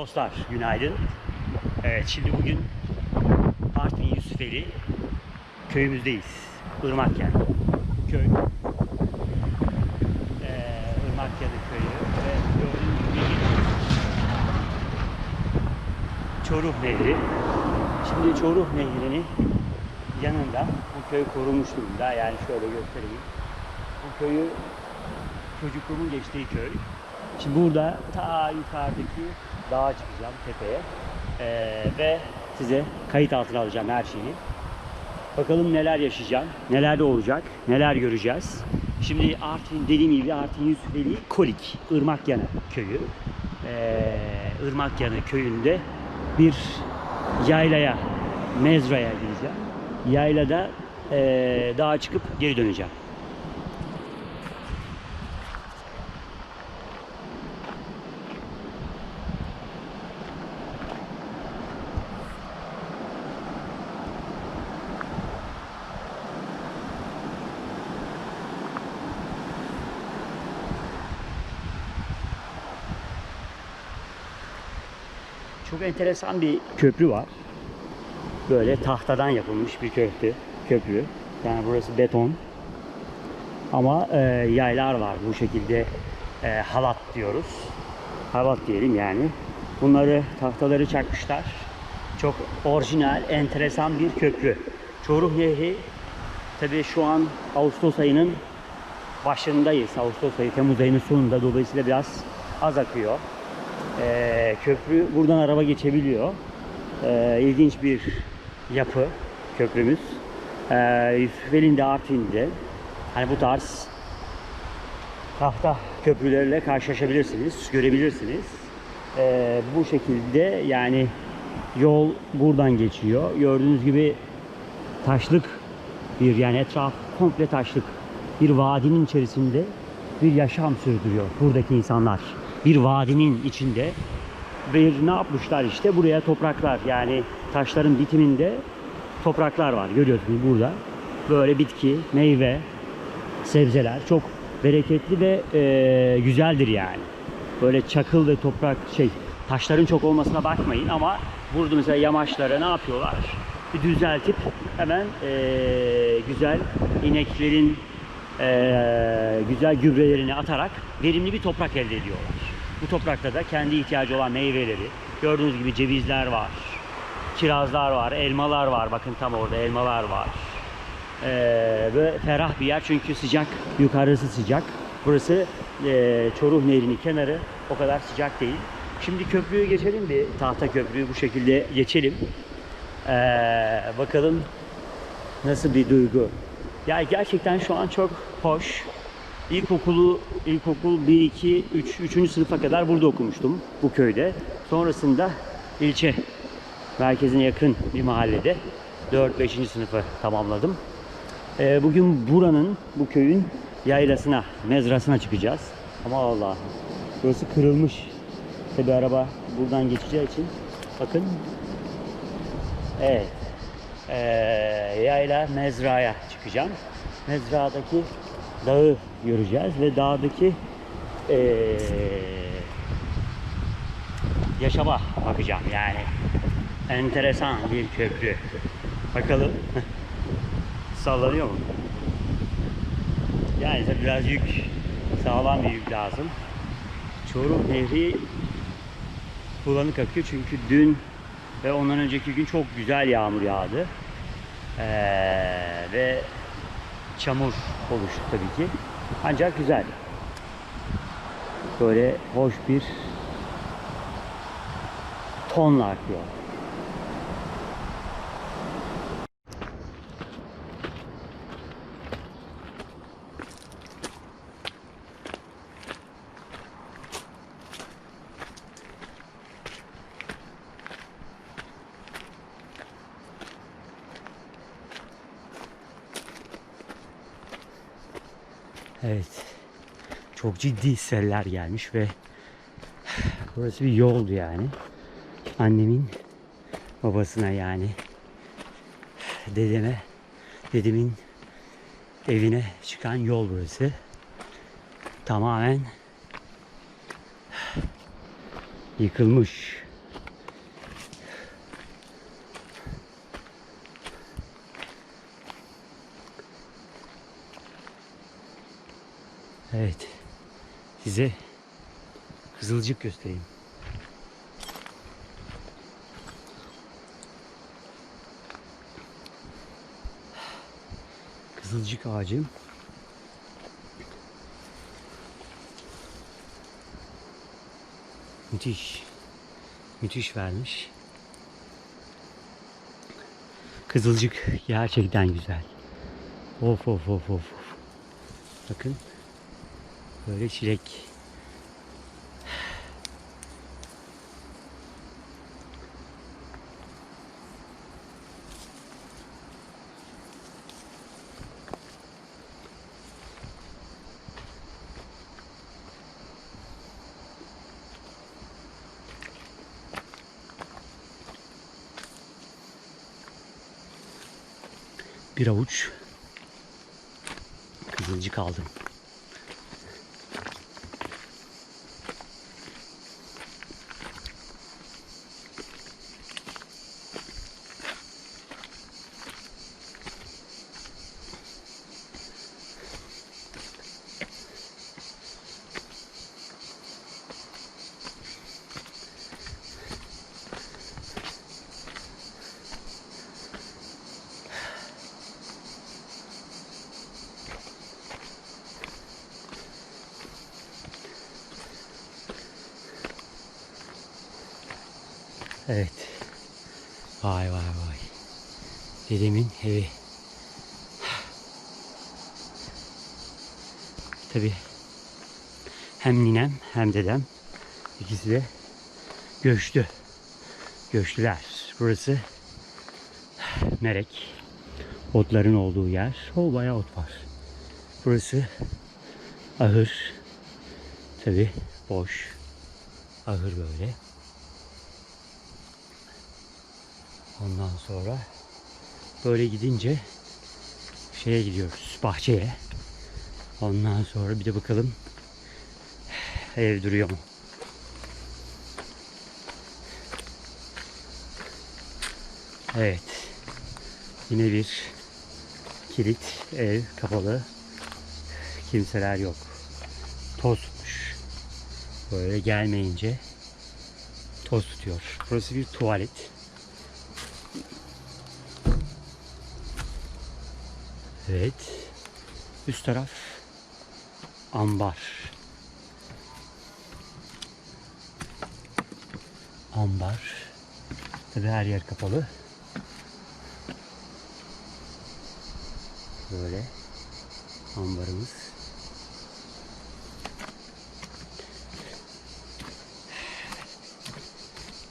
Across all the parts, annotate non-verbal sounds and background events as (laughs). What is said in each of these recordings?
Dostlar günaydın. Evet şimdi bugün Artvin Yusufeli köyümüzdeyiz. Irmakyan köy. Ee, Irmakyan'ın köyü ve gördüğünüz gibi Çoruh Nehri. Şimdi Çoruh Nehri'nin yanında bu köy korunmuş durumda. Yani şöyle göstereyim. Bu köyü çocukluğumun geçtiği köy. Şimdi burada ta yukarıdaki dağa çıkacağım tepeye Ee, ve size kayıt altına alacağım her şeyi. Bakalım neler yaşayacağım, neler de olacak, neler göreceğiz. Şimdi Artvin dediğim gibi Artvin Yusufeli Kolik, Irmakyanı köyü. Ee, Irmakyanı köyünde bir yaylaya, mezraya gideceğim. Yaylada ee, dağa çıkıp geri döneceğim. Çok enteresan bir köprü var. Böyle tahtadan yapılmış bir köprü. Köprü. Yani burası beton. Ama e, yaylar var bu şekilde e, halat diyoruz. Halat diyelim yani. Bunları tahtaları çakmışlar. Çok orijinal, enteresan bir köprü. Çoruh Nehri tabii şu an Ağustos ayının başındayız. Ağustos ayı, Temmuz ayının sonunda dolayısıyla biraz az akıyor. Ee, köprü buradan araba geçebiliyor. Ee, ilginç bir yapı köprümüz. Ee, Yusufeli'nin de Artvin'de hani bu tarz tahta köprülerle karşılaşabilirsiniz, görebilirsiniz. Ee, bu şekilde yani yol buradan geçiyor. Gördüğünüz gibi taşlık bir yani etraf komple taşlık bir vadinin içerisinde bir yaşam sürdürüyor buradaki insanlar. Bir vadinin içinde bir ne yapmışlar işte buraya topraklar yani taşların bitiminde topraklar var görüyorsunuz burada. Böyle bitki, meyve, sebzeler çok bereketli ve e, güzeldir yani. Böyle çakıl ve toprak şey taşların çok olmasına bakmayın ama burada mesela yamaçlara ne yapıyorlar? Bir düzeltip hemen e, güzel ineklerin e, güzel gübrelerini atarak verimli bir toprak elde ediyorlar. Bu toprakta da kendi ihtiyacı olan meyveleri gördüğünüz gibi cevizler var, kirazlar var, elmalar var. Bakın tam orada elmalar var. Ee, ve ferah bir yer çünkü sıcak, yukarısı sıcak. Burası e, Çoruh Nehri'nin kenarı o kadar sıcak değil. Şimdi köprüyü geçelim bir tahta köprüyü bu şekilde geçelim. Ee, bakalım nasıl bir duygu. Ya gerçekten şu an çok hoş. İlkokulu, ilkokul 1, 2, 3, 3. sınıfa kadar burada okumuştum bu köyde. Sonrasında ilçe merkezine yakın bir mahallede 4-5. sınıfı tamamladım. Ee, bugün buranın, bu köyün yaylasına, mezrasına çıkacağız. Ama Allah, burası kırılmış. Tabi araba buradan geçeceği için. Bakın. Evet. Ee, yayla mezraya çıkacağım. Mezradaki dağı göreceğiz ve dağdaki ee, yaşama bakacağım yani. Enteresan bir köprü. Bakalım. (laughs) Sallanıyor mu? Yani biraz yük, sağlam bir yük lazım. Çoruh Nehri bulanık akıyor çünkü dün ve ondan önceki gün çok güzel yağmur yağdı. Ee, ve çamur oluştu tabii ki. Ancak güzel. Böyle hoş bir tonla akıyor. Evet. Çok ciddi seller gelmiş ve burası bir yoldu yani. Annemin babasına yani dedeme dedemin evine çıkan yol burası. Tamamen yıkılmış. Evet. Size kızılcık göstereyim. Kızılcık ağacım. Müthiş. Müthiş vermiş. Kızılcık gerçekten güzel. Of of of of. Bakın. Böyle çilek. Bir avuç kızılcık aldım. Evet. Vay vay vay. Dedemin evi. Tabi hem ninem hem dedem ikisi de göçtü. Göçtüler. Burası Merek. Otların olduğu yer. O bayağı ot var. Burası ahır. Tabi boş. Ahır böyle. Ondan sonra böyle gidince şeye gidiyoruz bahçeye. Ondan sonra bir de bakalım ev duruyor mu? Evet. Yine bir kilit ev kapalı. Kimseler yok. Toz tutmuş. Böyle gelmeyince toz tutuyor. Burası bir tuvalet. Evet. Üst taraf ambar. Ambar. Tabi her yer kapalı. Böyle ambarımız.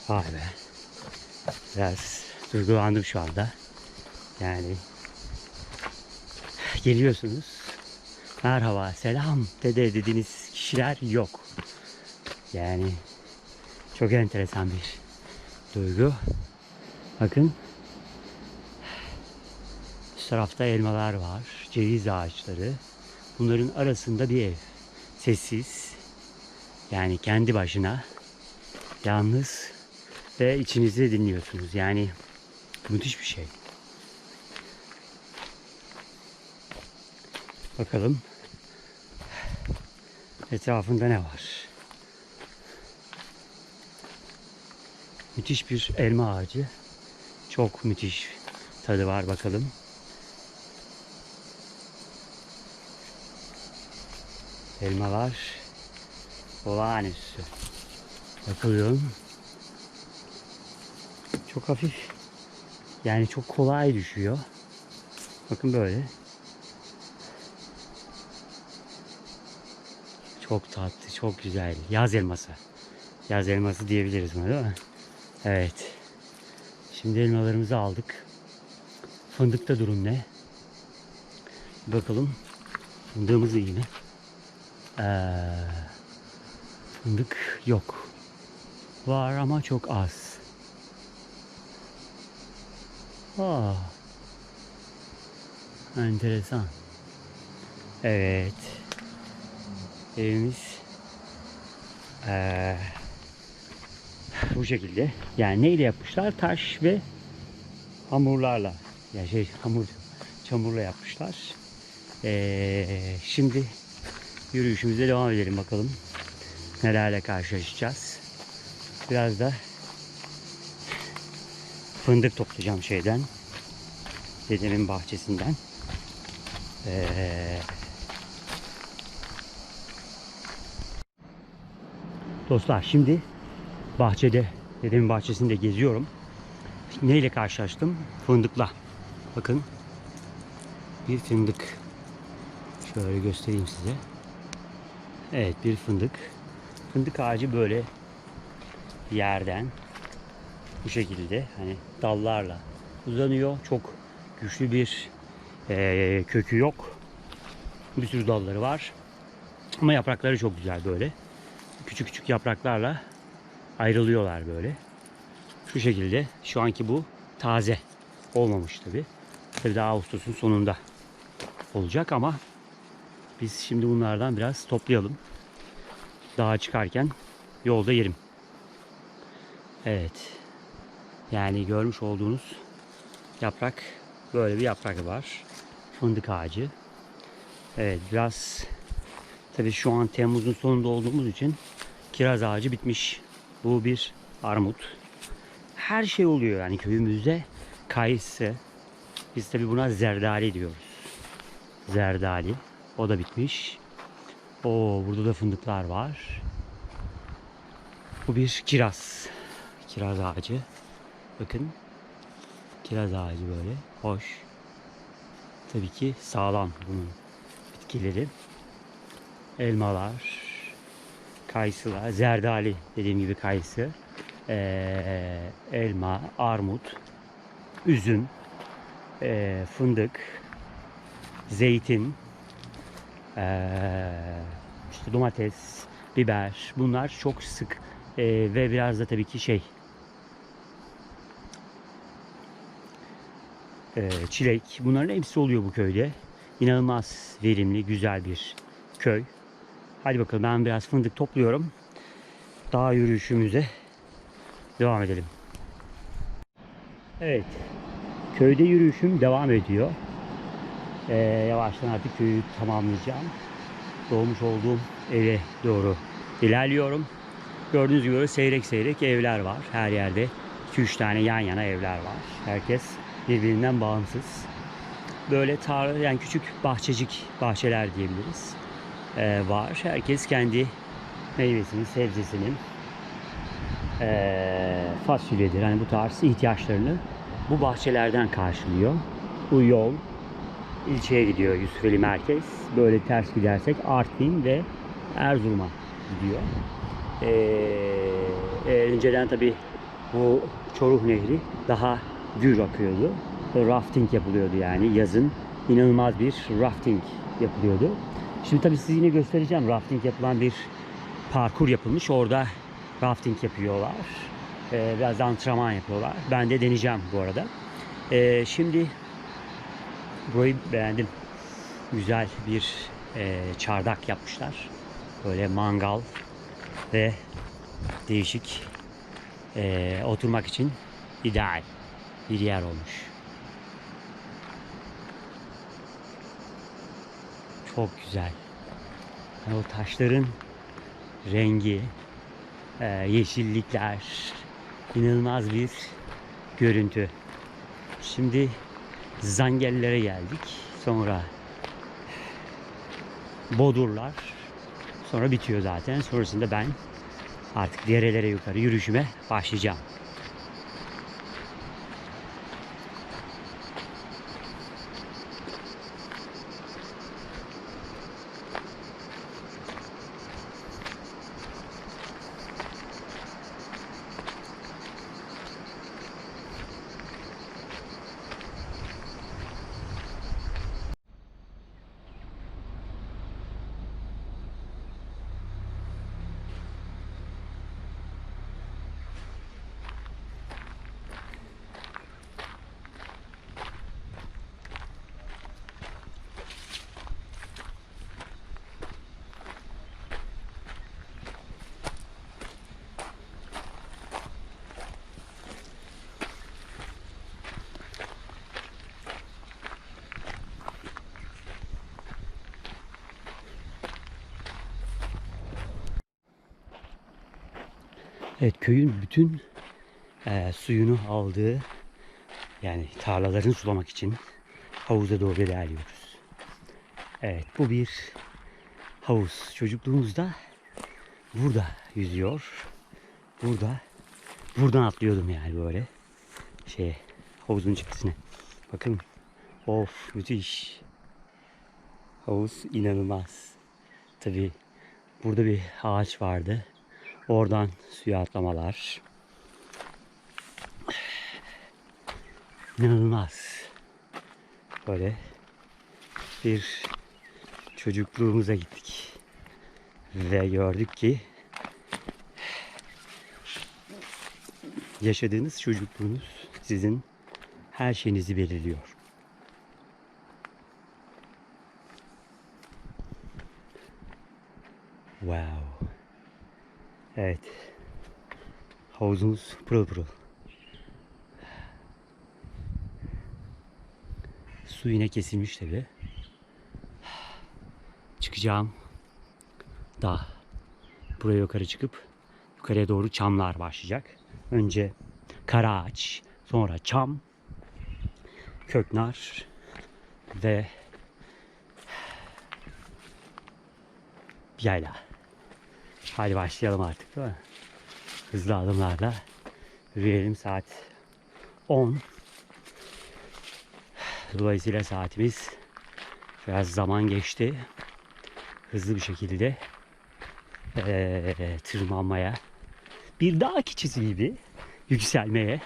Vay be. Biraz duygulandım şu anda. Yani geliyorsunuz. Merhaba, selam dede dediğiniz kişiler yok. Yani çok enteresan bir duygu. Bakın. Üst tarafta elmalar var, ceviz ağaçları. Bunların arasında bir ev. Sessiz. Yani kendi başına. Yalnız ve içinizde dinliyorsunuz. Yani müthiş bir şey. Bakalım etrafında ne var? Müthiş bir elma ağacı. Çok müthiş tadı var bakalım. Elmalar olağanüstü. Bakıyorum. Çok hafif. Yani çok kolay düşüyor. Bakın böyle. Çok tatlı, çok güzel. Yaz elması. Yaz elması diyebiliriz buna değil mi? Evet. Şimdi elmalarımızı aldık. Fındıkta durum ne? Bakalım. Fındığımız iyi mi? Ee, fındık yok. Var ama çok az. Aa. Enteresan. Evet. Evimiz ee, bu şekilde. Yani neyle yapmışlar? Taş ve hamurlarla. Ya şey hamur çamurla yapmışlar. Ee, şimdi yürüyüşümüze devam edelim bakalım. Nelerle karşılaşacağız. Biraz da fındık toplayacağım şeyden. Dedemin bahçesinden. Ee, Dostlar şimdi bahçede, dedemin bahçesinde geziyorum. Neyle karşılaştım? Fındıkla. Bakın. Bir fındık. Şöyle göstereyim size. Evet bir fındık. Fındık ağacı böyle yerden bu şekilde hani dallarla uzanıyor. Çok güçlü bir eee, kökü yok. Bir sürü dalları var. Ama yaprakları çok güzel böyle. Küçük küçük yapraklarla ayrılıyorlar böyle. Şu şekilde. Şu anki bu taze olmamış tabi. Tabi daha Ağustos'un sonunda olacak ama biz şimdi bunlardan biraz toplayalım. Dağa çıkarken yolda yerim. Evet. Yani görmüş olduğunuz yaprak böyle bir yaprak var. Fındık ağacı. Evet biraz tabi şu an Temmuz'un sonunda olduğumuz için kiraz ağacı bitmiş. Bu bir armut. Her şey oluyor yani köyümüzde. Kayısı. Biz tabi buna zerdali diyoruz. Zerdali. O da bitmiş. Oo burada da fındıklar var. Bu bir kiraz. Kiraz ağacı. Bakın. Kiraz ağacı böyle. Hoş. Tabii ki sağlam bunun bitkileri. Elmalar. Kayısılar. Zerdali dediğim gibi kayısı. Ee, elma, armut, üzüm, ee, fındık, zeytin, ee, işte domates, biber bunlar çok sık ee, ve biraz da tabii ki şey ee, çilek bunların hepsi oluyor bu köyde. İnanılmaz verimli, güzel bir köy. Hadi bakalım ben biraz fındık topluyorum. Dağ yürüyüşümüze devam edelim. Evet. Köyde yürüyüşüm devam ediyor. Ee, yavaştan artık köyü tamamlayacağım. Doğmuş olduğum eve doğru ilerliyorum. Gördüğünüz gibi seyrek seyrek evler var. Her yerde 2-3 tane yan yana evler var. Herkes birbirinden bağımsız. Böyle tar yani küçük bahçecik bahçeler diyebiliriz. Ee, var. Herkes kendi meyvesini, sebzesini, ee, fasulyedir. Hani bu tarz ihtiyaçlarını bu bahçelerden karşılıyor. Bu yol ilçeye gidiyor Yusufeli Merkez. Böyle ters gidersek Artvin ve Erzurum'a gidiyor. Ee, e, önceden tabi bu Çoruh Nehri daha gür akıyordu. Rafting yapılıyordu yani yazın inanılmaz bir rafting yapılıyordu. Şimdi tabi size yine göstereceğim rafting yapılan bir parkur yapılmış. Orada rafting yapıyorlar. Ee, biraz da antrenman yapıyorlar. Ben de deneyeceğim bu arada. Ee, şimdi burayı beğendim. Güzel bir e, çardak yapmışlar. Böyle mangal ve değişik e, oturmak için ideal bir yer olmuş. Çok güzel. Yani o taşların rengi, e, yeşillikler, inanılmaz bir görüntü. Şimdi Zangellere geldik. Sonra Bodurlar. Sonra bitiyor zaten. Sonrasında ben artık derelere yukarı yürüyüşüme başlayacağım. Evet köyün bütün e, suyunu aldığı yani tarlalarını sulamak için havuza doğru ilerliyoruz. Evet bu bir havuz. Çocukluğumuzda burada yüzüyor. Burada buradan atlıyordum yani böyle şeye havuzun içerisine. Bakın of müthiş. Havuz inanılmaz. Tabi burada bir ağaç vardı. Oradan suya atlamalar. İnanılmaz. Böyle bir çocukluğumuza gittik. Ve gördük ki yaşadığınız çocukluğunuz sizin her şeyinizi belirliyor. Evet. Havuzumuz pırıl pırıl. Su yine kesilmiş tabi. Çıkacağım dağ. Buraya yukarı çıkıp yukarıya doğru çamlar başlayacak. Önce kara ağaç, sonra çam, köknar ve yayla. Hadi başlayalım artık değil mi? Hızlı adımlarla yürüyelim saat 10. Dolayısıyla saatimiz biraz zaman geçti. Hızlı bir şekilde eee, tırmanmaya bir dağ keçisi gibi yükselmeye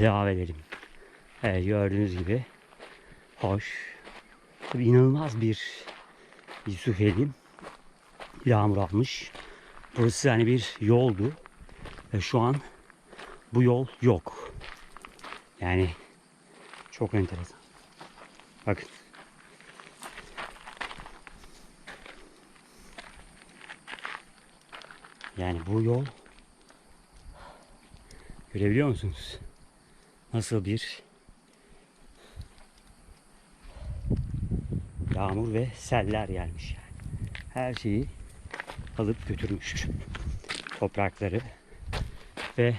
devam edelim. Evet, gördüğünüz gibi hoş. Tabii inanılmaz bir Yusufeli yağmur almış. Burası hani bir yoldu. Ve şu an bu yol yok. Yani çok enteresan. Bakın. Yani bu yol görebiliyor musunuz? Nasıl bir yağmur ve seller gelmiş yani. Her şeyi alıp götürmüş toprakları ve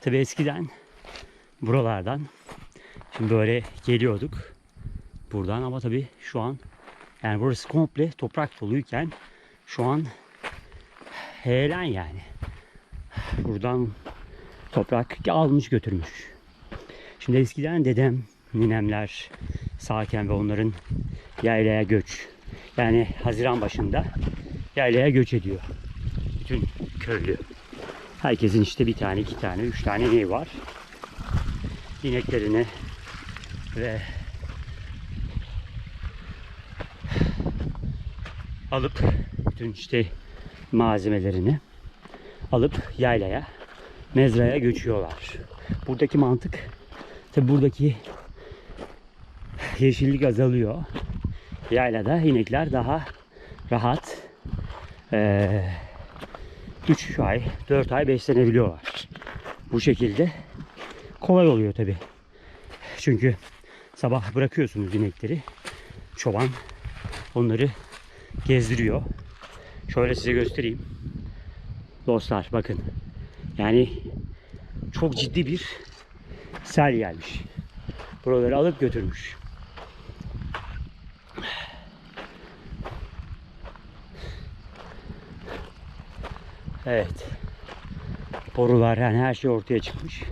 tabi eskiden buralardan şimdi böyle geliyorduk buradan ama tabi şu an yani burası komple toprak doluyken şu an heyelan yani buradan toprak almış götürmüş. Şimdi eskiden dedem, ninemler sağken ve onların yaylaya göç yani Haziran başında yaylaya göç ediyor. Bütün köylü. Herkesin işte bir tane, iki tane, üç tane ineği var. İneklerini ve alıp bütün işte malzemelerini alıp yaylaya, mezraya göçüyorlar. Buradaki mantık tabi buradaki yeşillik azalıyor. Yaylada inekler daha rahat 3 ay, 4 ay beslenebiliyorlar. Bu şekilde kolay oluyor tabi. Çünkü sabah bırakıyorsunuz inekleri. Çoban onları gezdiriyor. Şöyle size göstereyim. Dostlar bakın. Yani çok ciddi bir sel gelmiş. Buraları alıp götürmüş. Evet. Borular yani her şey ortaya çıkmış.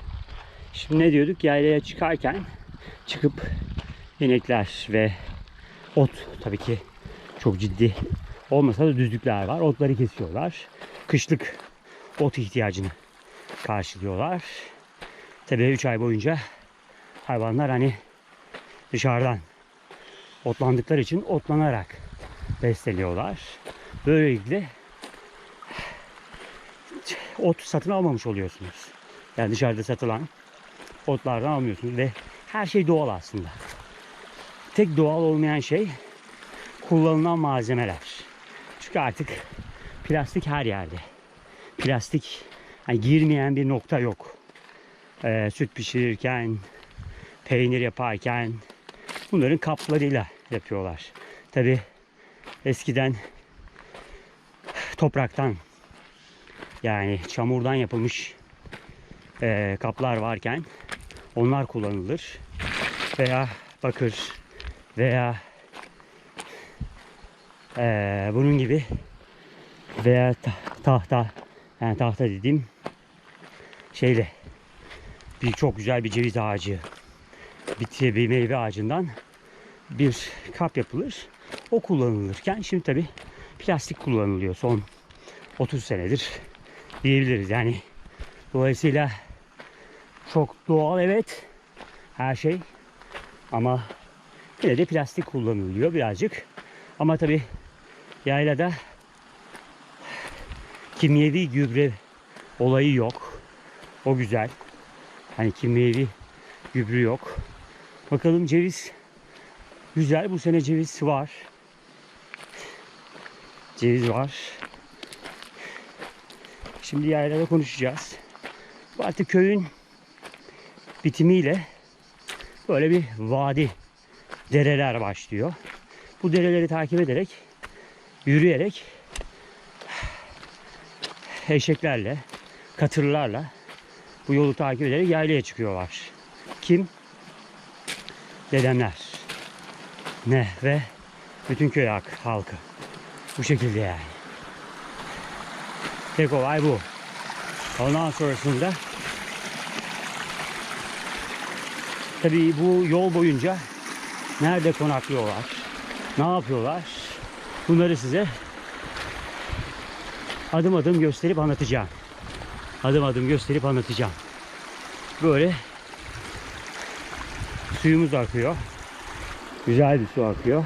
Şimdi ne diyorduk? Yaylaya çıkarken çıkıp inekler ve ot tabii ki çok ciddi olmasa da düzlükler var. Otları kesiyorlar. Kışlık ot ihtiyacını karşılıyorlar. Tabii 3 ay boyunca hayvanlar hani dışarıdan otlandıkları için otlanarak besleniyorlar. Böylelikle ot satın almamış oluyorsunuz. Yani dışarıda satılan otlardan almıyorsunuz ve her şey doğal aslında. Tek doğal olmayan şey kullanılan malzemeler. Çünkü artık plastik her yerde. Plastik hani girmeyen bir nokta yok. Ee, süt pişirirken, peynir yaparken bunların kaplarıyla yapıyorlar. Tabi eskiden topraktan Yani çamurdan yapılmış eee, kaplar varken onlar kullanılır. Veya bakır veya eee, bunun gibi veya ta- tahta yani tahta dediğim şeyle bir çok güzel bir ceviz ağacı bitki bir meyve ağacından bir kap yapılır. O kullanılırken şimdi tabi plastik kullanılıyor son 30 senedir diyebiliriz. Yani dolayısıyla çok doğal evet her şey ama yine de plastik kullanılıyor birazcık. Ama tabi yaylada kimyevi gübre olayı yok. O güzel. Hani kimyevi gübre yok. Bakalım ceviz güzel. Bu sene ceviz var. Ceviz var. Şimdi yaylada konuşacağız. Bu artık köyün bitimiyle böyle bir vadi dereler başlıyor. Bu dereleri takip ederek yürüyerek eşeklerle, katırlarla bu yolu takip ederek yaylaya çıkıyorlar. Kim? Dedemler. Ne ve bütün köy halk- halkı. Bu şekilde yani. Tek olay bu. Ondan sonrasında tabii bu yol boyunca nerede konaklıyorlar, ne yapıyorlar bunları size adım adım gösterip anlatacağım. Adım adım gösterip anlatacağım. Böyle suyumuz akıyor. Güzel bir su akıyor.